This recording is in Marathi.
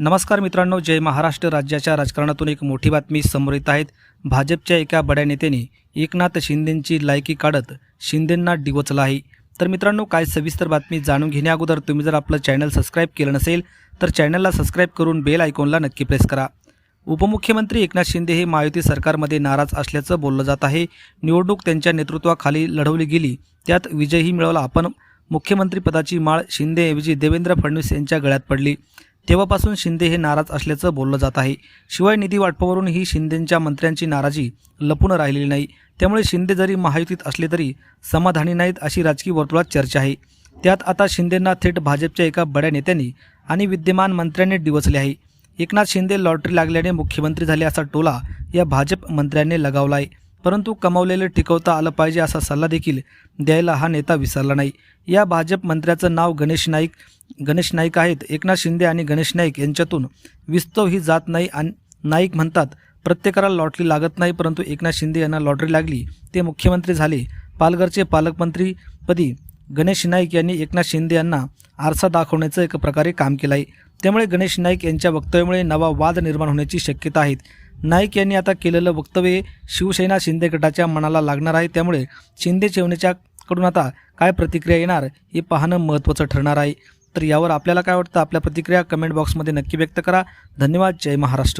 नमस्कार मित्रांनो जय महाराष्ट्र राज्याच्या राजकारणातून एक मोठी बातमी समोर येत आहेत भाजपच्या एका बड्या नेत्याने एकनाथ शिंदेंची लायकी काढत शिंदेंना डिवचला आहे. तर मित्रांनो काय सविस्तर बातमी जाणून घेण्याअगोदर तुम्ही जर आपलं चॅनल सबस्क्राईब केलं नसेल तर चॅनलला सबस्क्राईब करून बेल आयकॉनला नक्की प्रेस करा. उपमुख्यमंत्री एकनाथ शिंदे हे महायुती सरकारमध्ये नाराज असल्याचं बोललं जात आहे. निवडणूक त्यांच्या नेतृत्वाखाली लढवली गेली त्यात विजयही मिळवला. आपण मुख्यमंत्रीपदाची माळ शिंदेऐवजी देवेंद्र फडणवीस यांच्या गळ्यात पडली. तेव्हापासून शिंदे हे नाराज असल्याचं बोललं जात आहे. शिवाय निधी वाटपावरून ही शिंदेंच्या मंत्र्यांची नाराजी लपून राहिलेली नाही. त्यामुळे शिंदे जरी महायुतीत असले तरी समाधानी नाहीत अशी राजकीय वर्तुळात चर्चा आहे. त्यात आता शिंदेंना थेट भाजपच्या एका बड्या नेत्यांनी आणि विद्यमान मंत्र्यांनी डिवचले आहे. एकनाथ शिंदे लॉटरी लागल्याने मुख्यमंत्री झाले असा टोला या भाजप मंत्र्यांनी लगावला आहे परंतु कमावलेलं टिकवता आलं पाहिजे असा सल्ला देखील द्यायला हा नेता विसरला नाही. या भाजप मंत्र्याचं नाव गणेश नाईक गणेश नाईक आहेत. एकनाथ शिंदे आणि गणेश नाईक यांच्यातून विस्तव ही जात नाही आणि नाईक म्हणतात प्रत्येकाला लॉटरी लागत नाही परंतु एकनाथ शिंदे यांना लॉटरी लागली ते मुख्यमंत्री झाले. पालघरचे पालकमंत्रीपदी गणेश नाईक यांनी एकनाथ शिंदे यांना आरसा दाखवण्याचं एक प्रकारे काम केलं आहे त्यामुळे गणेश नाईक यांच्या वक्तव्यामुळे नवा वाद निर्माण होण्याची शक्यता आहे. नाईक यांनी आता केलेलं वक्तव्य हे शिवसेना शिंदे गटाच्या मनाला लागणार आहे. त्यामुळे शिंदे चेवणीच्या कडून आता काय प्रतिक्रिया येणार हे पाहणं महत्त्वाचं ठरणार आहे. तर यावर आपल्याला काय वाटतं? आपल्या प्रतिक्रिया कमेंट बॉक्समध्ये नक्की व्यक्त करा. धन्यवाद. जय महाराष्ट्र.